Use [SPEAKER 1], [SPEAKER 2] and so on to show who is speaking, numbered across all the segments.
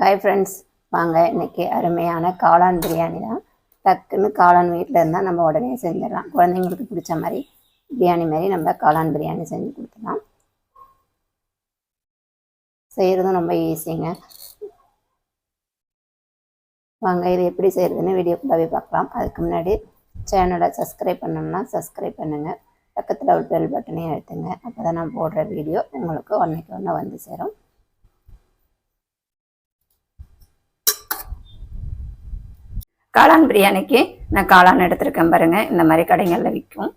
[SPEAKER 1] Hi friends வாங்க இன்னைக்கு அருமையான காளான் பிரியாணி தான். டக்குன்னு காளான் வீட்டில் இருந்தால் நம்ம உடனே செஞ்சிடலாம். குழந்தைங்களுக்கு பிடிச்ச மாதிரி பிரியாணி மாதிரி நம்ம காளான் பிரியாணி செஞ்சு கொடுத்துடலாம். செய்கிறதும் ரொம்ப ஈஸிங்க. வாங்க இது எப்படி செய்கிறதுன்னு வீடியோக்குள்ளாவே பார்க்கலாம். அதுக்கு முன்னாடி சேனலை சப்ஸ்கிரைப் பண்ணணும்னா சப்ஸ்கிரைப் பண்ணுங்கள் பக்கத்தில் ஒரு பெல் பட்டனையும் அழுத்துங்க. அப்போ தான் நான் போடுற வீடியோ உங்களுக்கு ஒன்றைக்கு ஒன்று வந்து சேரும். காளான் பிரியாணிக்கு நான் காளான் எடுத்திருக்கேன் பாருங்க. இந்த மாதிரி கடைகளில் விற்கும்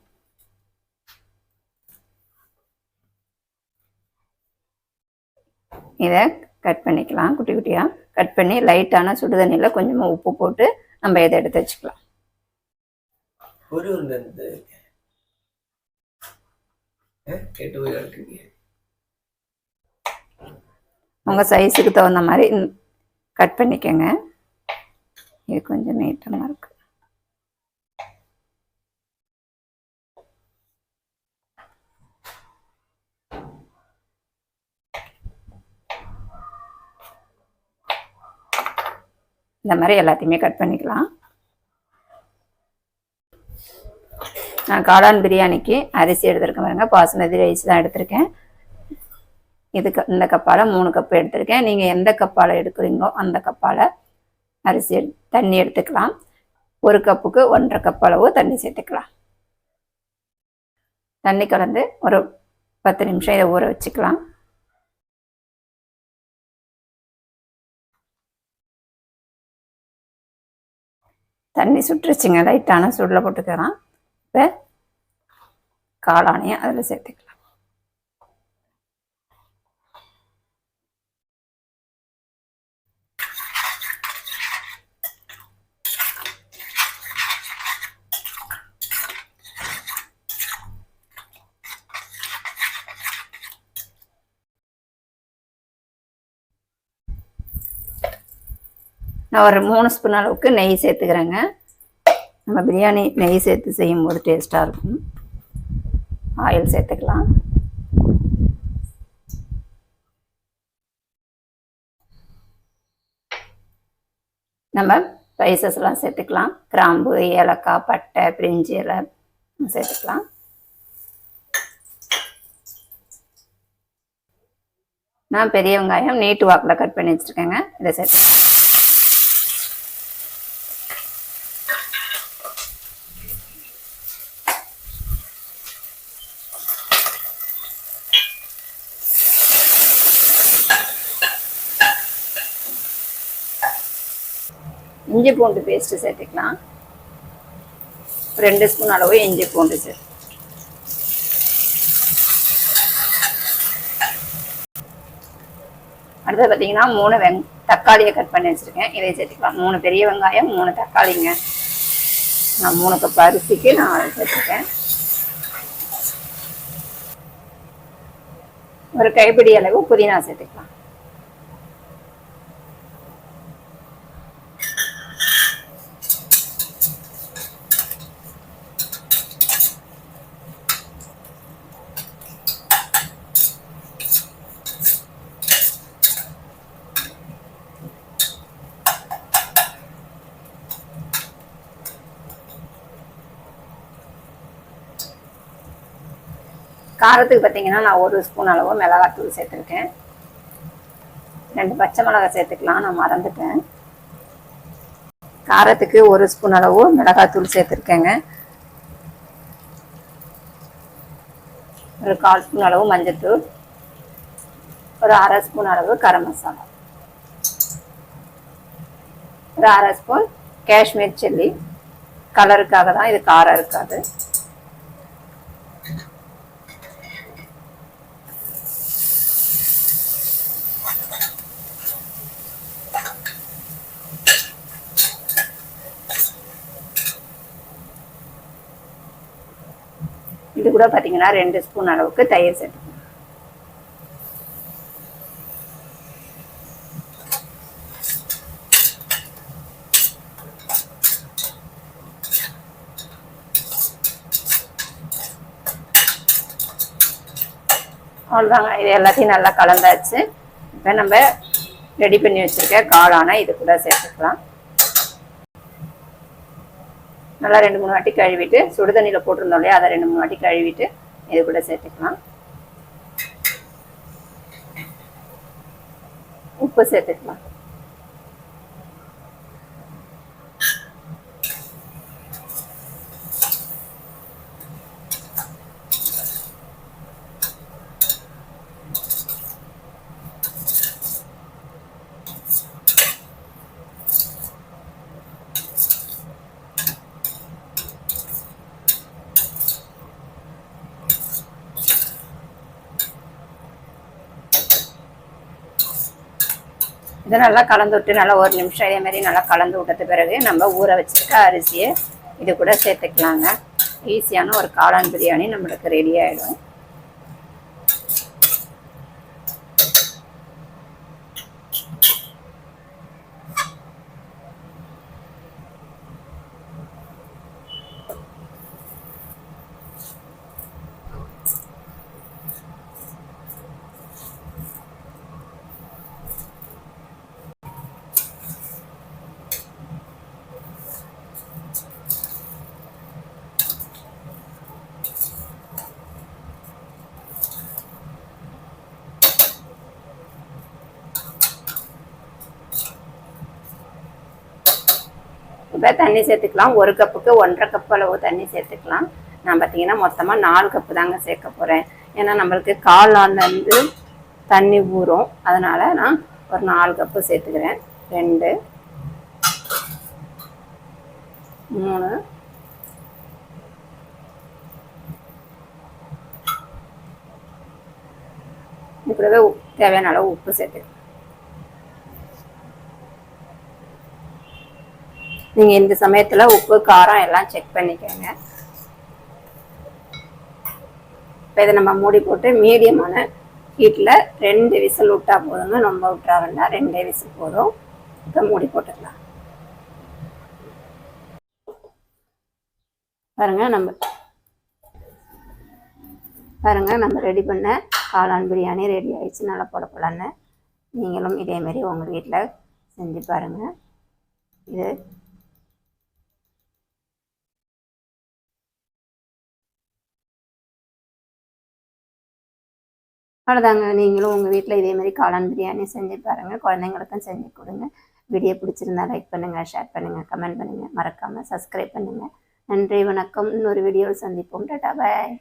[SPEAKER 1] இதை கட் பண்ணிக்கலாம். குட்டி குட்டியாக கட் பண்ணி லைட்டான சுடுதண்ணியில் கொஞ்சமாக உப்பு போட்டு நம்ம இதை எடுத்து வச்சுக்கலாம். உங்கள் சைஸுக்கு தகுந்த மாதிரி கட் பண்ணிக்கோங்க. இது கொஞ்சம் நீட்டமாக இருக்கு. இந்த மாதிரி எல்லாத்தையுமே கட் பண்ணிக்கலாம். நான் காளான் பிரியாணிக்கு அரிசி எடுத்திருக்கேன் பாருங்க. பாசுமதி ரைஸ் தான் எடுத்திருக்கேன். இதுக்கு இந்த கப்பால் மூணு கப் எடுத்திருக்கேன். நீங்கள் எந்த கப்பால் எடுக்கிறீங்களோ அந்த கப்பால் அரிசி தண்ணி எடுத்துக்கலாம். ஒரு கப்புக்கு ஒன்றரை கப் அளவு தண்ணி சேர்த்துக்கலாம். தண்ணி கலந்து ஒரு பத்து நிமிஷம் இதை ஊற வச்சுக்கலாம். தண்ணி சுட்டுருச்சுங்க லைட்டான சூடில் போட்டுக்கலாம். இப்போ காளானையும் அதில் சேர்த்துக்கலாம். நான் ஒரு மூணு ஸ்பூன் அளவுக்கு நெய் சேர்த்துக்கிறேங்க. நம்ம பிரியாணி நெய் சேர்த்து செய்யும்போது டேஸ்ட்டாக இருக்கும். ஆயில் சேர்த்துக்கலாம். நம்ம ஸ்பைசஸ்லாம் சேர்த்துக்கலாம். கிராம்பு ஏலக்காய் பட்டை பிரிஞ்சி இலை சேர்த்துக்கலாம். நான் பெரிய வெங்காயம் நீட்டு வாக்கில் கட் பண்ணி வச்சுருக்கேங்க. இதை சேர்த்துக்கலாம். இஞ்சி பூண்டு பேஸ்ட்டு சேர்த்துக்கலாம். ரெண்டு ஸ்பூன் அளவு இஞ்சி பூண்டு சேர்த்து. அடுத்தது பார்த்தீங்கன்னா மூணு வெங் தக்காளியை கட் பண்ணி வச்சுருக்கேன். இதை சேர்த்துக்கலாம். மூணு பெரிய வெங்காயம் மூணு தக்காளிங்க. நான் மூணு கப் அரிசிக்கு நான் சேர்த்துருக்கேன் ஒரு கைப்பிடி அளவு புதினா சேர்த்துக்கலாம். காரத்துக்கு பார்த்தீங்கன்னா நான் ஒரு ஸ்பூன் அளவு மிளகாத்தூள் சேர்த்துருக்கேன். ரெண்டு பச்சை மிளகாய் சேர்த்துக்கலாம் நான் மறந்துட்டேன். காரத்துக்கு ஒரு ஸ்பூன் அளவு மிளகாத்தூள் சேர்த்துருக்கேங்க. ஒரு கால் ஸ்பூன் அளவு மஞ்சத்தூள். ஒரு அரை ஸ்பூன் அளவு கரம் மசாலா. ஒரு அரை ஸ்பூன் காஷ்மீர் சில்லி. கலருக்காக தான் இது காரம் இருக்காது. இது கூட பார்த்தீங்கன்னா ரெண்டு ஸ்பூன் அளவுக்கு தயிர் சேர்த்துக்கணும் அவ்வளோதாங்க இது எல்லாத்தையும் நல்லா கலந்தாச்சு. இப்போ நம்ம ரெடி பண்ணி வச்சிருக்க காளானை இது கூட சேர்த்துக்கலாம். நல்லா ரெண்டு மூணு வாட்டி கழுவிட்டு சுடு தண்ணியில் போட்டிருந்தோம் இல்லையா அதை ரெண்டு மூணு வாட்டி கழுவிட்டு இது கூட சேர்த்துக்கலாம். உப்பு சேர்த்துக்கலாம். இதை நல்லா கலந்து விட்டு நல்லா ஒரு நிமிஷம் இதே மாதிரி நல்லா கலந்து விட்டது பிறகு நம்ம ஊற வச்சுருக்க அரிசியை இது கூட சேர்த்துக்கலாங்க. ஈஸியான ஒரு காளான் பிரியாணி நம்மளுக்கு ரெடி ஆகிடும் இப்போ தண்ணி சேர்த்துக்கலாம். ஒரு கப்புக்கு ஒன்றரை கப் அளவு தண்ணி சேர்த்துக்கலாம். நான் பார்த்தீங்கன்னா மொத்தமாக நாலு கப்பு தாங்க சேர்க்க போகிறேன் ஏன்னா நம்மளுக்கு காளான்லேருந்து தண்ணி ஊறும். அதனால் நான் ஒரு நாலு கப்பு சேர்த்துக்கிறேன். ரெண்டு மூணு இப்படிவே தேவையான அளவு உப்பு சேர்த்துக்கலாம். நீங்க இந்த சமயத்துல உப்பு காரம் எல்லாம் செக் பண்ணிக்கோங்க. இப்போ இதை நம்ம மூடி போட்டு மீடியமான ஹீட்டில் ரெண்டு விசில் விட்டா போதுங்க. ரொம்ப விட்டா வேண்டாம். ரெண்டே விசில் போதும். இப்போ மூடி போட்டுக்கலாம். பாருங்க நம்ம பாருங்க நம்ம ரெடி பண்ண காளான் பிரியாணி ரெடி ஆயிடுச்சு. நல்லா போட போலான்னு நீங்களும் இதேமாரி உங்கள் வீட்டில் செஞ்சு பாருங்க. இது அவ்வளோதாங்க நீங்களும் உங்கள் வீட்டில் இதே மாதிரி காளான் பிரியாணி செஞ்சு பாருங்கள் குழந்தைங்களுக்கும் செஞ்சு கொடுங்க. வீடியோ பிடிச்சிருந்தா லைக் பண்ணுங்கள் ஷேர் பண்ணுங்கள் கமெண்ட் பண்ணுங்கள் மறக்காமல் சப்ஸ்கிரைப் பண்ணுங்கள் நன்றி வணக்கம். இன்னொரு வீடியோவில் சந்திப்போம். டாட்டா பாய்